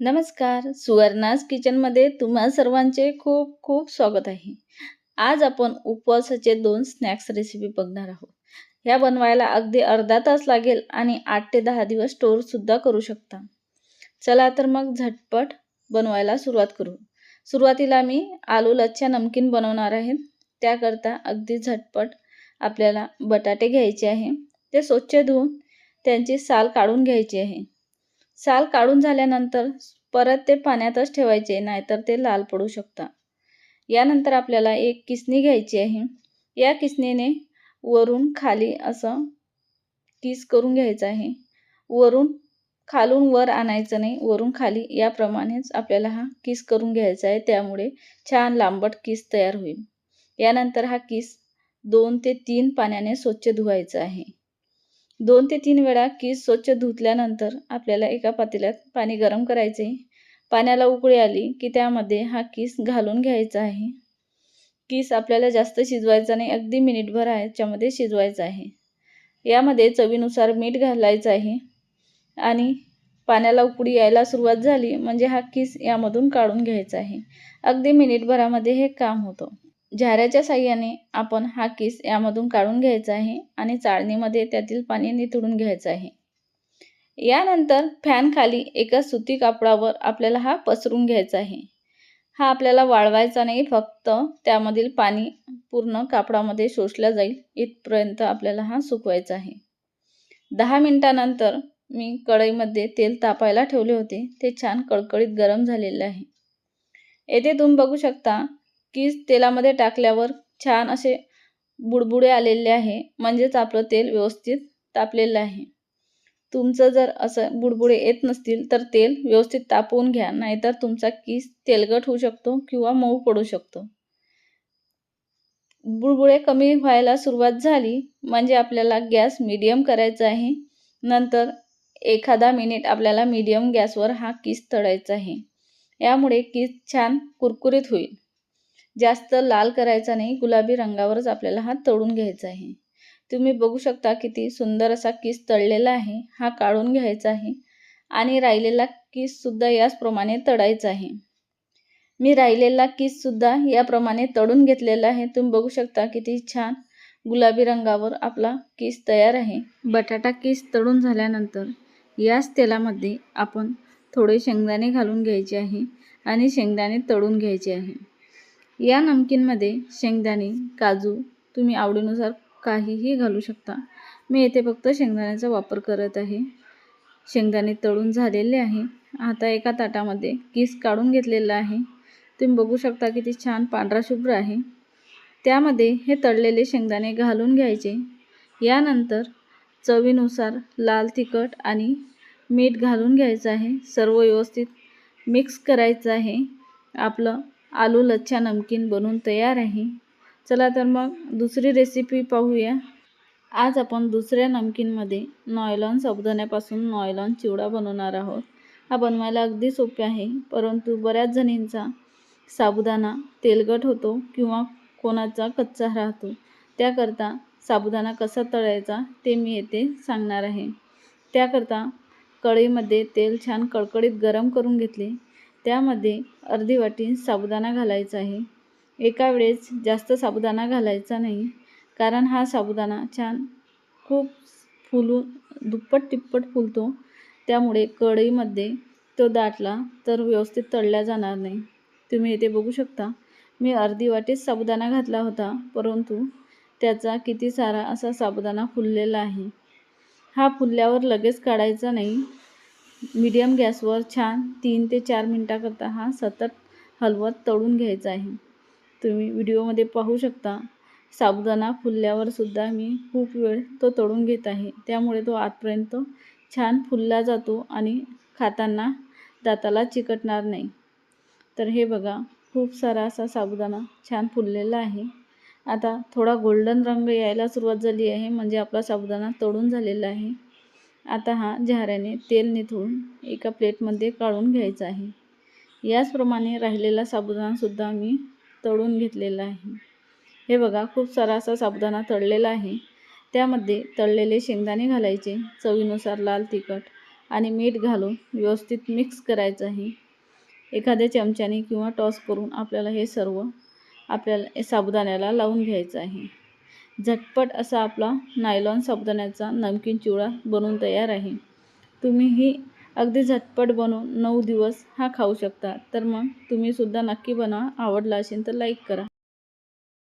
नमस्कार. सुवर्णाज किचनमध्ये तुम्हा सर्वांचे खूप खूप स्वागत आहे. आज आपण उपवासाचे दोन स्नॅक्स रेसिपी बघणार आहोत. ह्या बनवायला अगदी अर्धा तास लागेल आणि आठ ते दहा दिवस स्टोअरसुद्धा करू शकता. चला तर मग झटपट बनवायला सुरुवात करू. सुरुवातीला मी आलू लच्छा नमकीन बनवणार आहे. त्याकरता अगदी झटपट आपल्याला बटाटे घ्यायचे आहे. ते स्वच्छ धुवून त्यांची साल काढून घ्यायची आहे. साल काढून झाल्यानंतर परत ते पाण्यातच ठेवायचे नाहीतर ते लाल पडू शकतात. यानंतर आपल्याला एक किसणी घ्यायची आहे. या किसणीने वरून खाली असं किस करून घ्यायचं आहे. वरून खालून वर आणायचं नाही वरून खाली. याप्रमाणेच आपल्याला हा किस करून घ्यायचा आहे. त्यामुळे छान लांबट किस तयार होईल. यानंतर हा किस दोन ते तीन पाण्याने स्वच्छ धुवायचा आहे. दोन ते तीन वेळा कीस स्वच्छ धुतल्यानंतर आपल्याला एका पातेल्यात पाणी गरम करायचे. पाण्याला उकळी आली की त्यामध्ये हा किस घालून घ्यायचा आहे. किस आपल्याला जास्त शिजवायचा नाही अगदी मिनिटभर ह्याच्यामध्ये शिजवायचा आहे. यामध्ये चवीनुसार मीठ घालायचं आहे आणि पाण्याला उकळी यायला सुरुवात झाली म्हणजे हा किस यामधून काढून घ्यायचा आहे. अगदी मिनिटभरामध्ये हे काम होतं. झाऱ्याच्या साह्याने आपण हा किस यामधून काढून घ्यायचा आहे आणि चाळणीमध्ये त्यातील पाणी निथळून घ्यायचं आहे. यानंतर फॅन खाली एका सुती कापडावर आपल्याला हा पसरून घ्यायचा आहे. हा आपल्याला वाळवायचा नाही फक्त त्यामधील पाणी पूर्ण कापडामध्ये शोषलं जाईल इथपर्यंत आपल्याला हा सुकवायचा आहे. दहा मिनटानंतर मी कढईमध्ये तेल तापायला ठेवले होते ते छान कळकळीत गरम झालेले आहे. येथे तुम्ही बघू शकता की तेलामध्ये टाकल्यावर छान असे बुडबुडे आलेले आहे. म्हणजेच आपलं तेल व्यवस्थित तापलेलं आहे. तुमचं जर असं बुडबुडे येत नसतील तर तेल व्यवस्थित तापवून घ्या. नाहीतर तुमचा किस तेलगट होऊ शकतो किंवा मऊ पडू शकतो. बुडबुडे कमी व्हायला सुरुवात झाली म्हणजे आपल्याला गॅस मीडियम करायचा आहे. नंतर एखादा मिनिट आपल्याला मीडियम गॅसवर हा किस तळायचा आहे. यामुळे किस छान कुरकुरीत होईल. जास्त लाल करायचा नाही गुलाबी रंगावरच आपल्याला हा तळून घ्यायचा आहे. तुम्ही बघू शकता किती सुंदर असा किस तळलेला आहे हा काढून घ्यायचा आहे आणि राहिलेला किससुद्धा याचप्रमाणे तळायचा आहे. मी राहिलेला किससुद्धा याप्रमाणे तळून घेतलेला आहे. तुम्ही बघू शकता किती छान गुलाबी रंगावर आपला किस तयार आहे. बटाटा किस तळून झाल्यानंतर याच तेलामध्ये आपण थोडे शेंगदाणे घालून घ्यायचे आहे आणि शेंगदाणे तळून घ्यायचे आहे. या नमकीनमध्ये शेंगदाणे काजू तुम्ही आवडीनुसार काहीही घालू शकता. मी येथे फक्त शेंगदाण्याचा वापर करत आहे. शेंगदाणे तळून झालेले आहे. आता एका ताटामध्ये किस काढून घेतलेला आहे. तुम्ही बघू शकता किती छान पांढरा शुभ्र आहे. त्यामध्ये हे तळलेले शेंगदाणे घालून घ्यायचे. यानंतर चवीनुसार लाल तिखट आणि मीठ घालून घ्यायचं आहे. सर्व व्यवस्थित मिक्स करायचं आहे. आपलं आलू लच्छा नमकीन बनून तयार आहे. चला तर मग दुसरी रेसिपी पाहूया. आज आपण दुसऱ्या नमकीनमध्ये नॉयलॉन साबुदाण्यापासून नॉयलॉन चिवडा बनवणार आहोत. हा बनवायला अगदी सोपे आहे परंतु बऱ्याच जणींचा साबुदाणा तेलगट होतो किंवा कोणाचा कच्चा राहतो. त्याकरता साबुदाणा कसा तळायचा ते मी येथे सांगणार आहे. त्याकरता कढईमध्ये तेल छान कडकडीत गरम करून घेतले. त्यामध्ये अर्धी वाटी साबुदाणा घालायचा आहे. एका वेळेस जास्त साबुदाणा घालायचा नाही कारण हा साबुदाणा छान खूप फुलून दुप्पट तिप्पट फुलतो. त्यामुळे कढईमध्ये तो दाटला तर व्यवस्थित तळल्या जाणार नाही. तुम्ही इथे बघू शकता मी अर्धी वाटीच साबुदाणा घातला होता परंतु त्याचा किती सारा असा साबुदाणा फुललेला आहे. हा फुलल्यावर लगेच काढायचा नाही मीडियम गॅसवर छान तीन ते चार मिनटाकरता हा सतत हलवत तळून घ्यायचा आहे. तुम्ही व्हिडिओमध्ये पाहू शकता साबुदाणा फुलल्यावर सुद्धा मी खूप वेळ तो तळून घेत आहे. त्यामुळे तो आतपर्यंत छान फुलला जातो आणि खाताना दाताला चिकटणार नाही. तर हे बघा खूप सारा असा साबुदाणा छान फुललेला आहे. आता थोडा गोल्डन रंग यायला सुरुवात झाली आहे म्हणजे आपला साबुदाणा तळून झालेला आहे. आता हा झाऱ्याने तेल निथळून एका प्लेटमध्ये काढून घ्यायचा आहे. याचप्रमाणे राहिलेला साबुदाणासुद्धा मी तळून घेतलेला आहे. हे बघा खूप सारा असा साबुदाणा तळलेला आहे. त्यामध्ये तळलेले शेंगदाणे घालायचे चवीनुसार लाल तिखट आणि मीठ घालून व्यवस्थित मिक्स करायचं आहे. एखाद्या चमच्याने किंवा टॉस करून आपल्याला हे सर्व आपल्याला साबुदाण्याला लावून घ्यायचं आहे. झटपट असा आपला नायलॉन साबुदाण्याचा नमकीन चिवडा बनवून तयार आहे. तुम्हीही अगदी झटपट बनवून नऊ दिवस हा खाऊ शकता. तर मग तुम्हीसुद्धा नक्की बनवा. आवडला असेल तर लाईक करा.